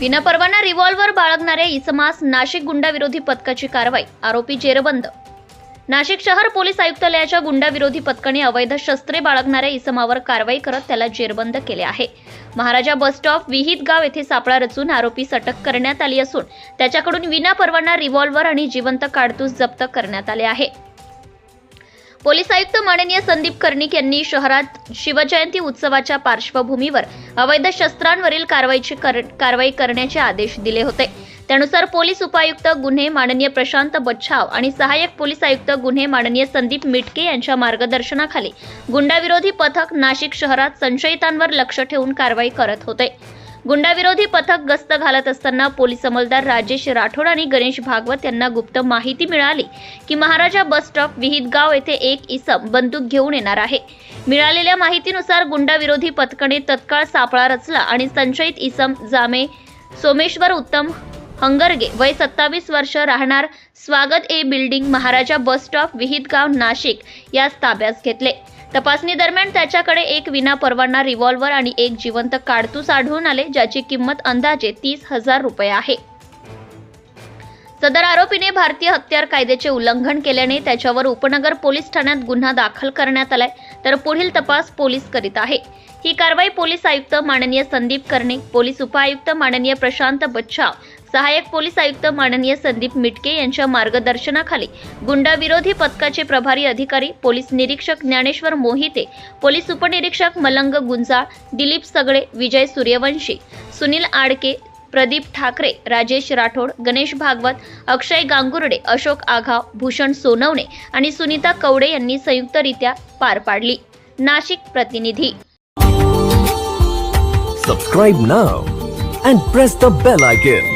विनापरवाना रिव्हॉल्व्हर बाळगणाऱ्या इसमास नाशिक गुंडाविरोधी पथकाची कारवाई आरोपी जेरबंद. नाशिक शहर पोलीस आयुक्तालयाच्या गुंडाविरोधी पथकाने अवैध शस्त्रे बाळगणाऱ्या इसमावर कारवाई करत त्याला जेरबंद केले आहे. महाराजा बस स्टॉप विहित गाव येथे सापळा रचून आरोपीस अटक करण्यात आली असून त्याच्याकडून विनापरवाना रिव्हॉल्व्हर आणि जिवंत काडतूस जप्त करण्यात आले आहे. पोलीस आयुक्त माननीय संदीप कर्णिक यांनी शहरात शिवजयंती उत्सवाच्या पार्श्वभूमीवर अवैध शस्त्रांवरील कारवाईची कर- कारवाई करण्याचे आदेश दिले होते. त्यानुसार पोलीस उपायुक्त गुन्हे माननीय प्रशांत बच्छाव आणि सहाय्यक पोलीस आयुक्त गुन्हे माननीय संदीप मिटके यांच्या मार्गदर्शनाखाली गुंडाविरोधी पथक नाशिक शहरात संशयितांवर लक्ष ठेवून कारवाई करत होते. गुंडाविरोधी पथक गस्त घालत असताना पोलीस अंमलदार राजेश राठोड आणि गणेश भागवत यांना गुप्त माहिती मिळाली की महाराजा बस स्टॉप विहितगाव येथे एक इसम बंदूक घेऊन येणार आहे. मिळालेल्या माहितीनुसार गुंडाविरोधी पथकाने तत्काळ सापळा रचला आणि संशयित इसम जामे सोमेश्वर उत्तम हंगरगे वय सत्तावीस वर्ष राहणार स्वागत A building Maharaja bus stop Vihitgaon Nashik यास ताब्यात घेतले. तपासणी दरम्यान त्याच्याकडे एक विना परवाना रिव्हॉल्व्हर आणि एक जिवंत काडतूस आढळून आले ज्याची किंमत अंदाजे तीस हजार रुपये आहे. सदर आरोपीने भारतीय हत्यार कायद्याचे उल्लंघन केल्याने त्याच्यावर उपनगर पोलीस ठाण्यात गुन्हा दाखल करण्यात आलाय तर पुढील तपास पोलीस करीत आहे. ही कारवाई पोलीस आयुक्त माननीय संदीप कर्णे पोलीस उपायुक्त माननीय प्रशांत बच्छाव सहाय्यक पोलीस आयुक्त माननीय संदीप मिटके यांच्या मार्गदर्शनाखाली गुंडाविरोधी पथकाचे प्रभारी अधिकारी पोलीस निरीक्षक ज्ञानेश्वर मोहिते पोलीस उपनिरीक्षक मलंग गुंजाळ दिलीप सगळे विजय सूर्यवंशी सुनील आडके प्रदीप ठाकरे राजेश राठोड गणेश भागवत अक्षय गांगुर्डे अशोक आघाव भूषण सोनवणे आणि सुनीता कवडे यांनी संयुक्तरित्या पार पाडली. नाशिक प्रतिनिधी. Subscribe now and press the bell icon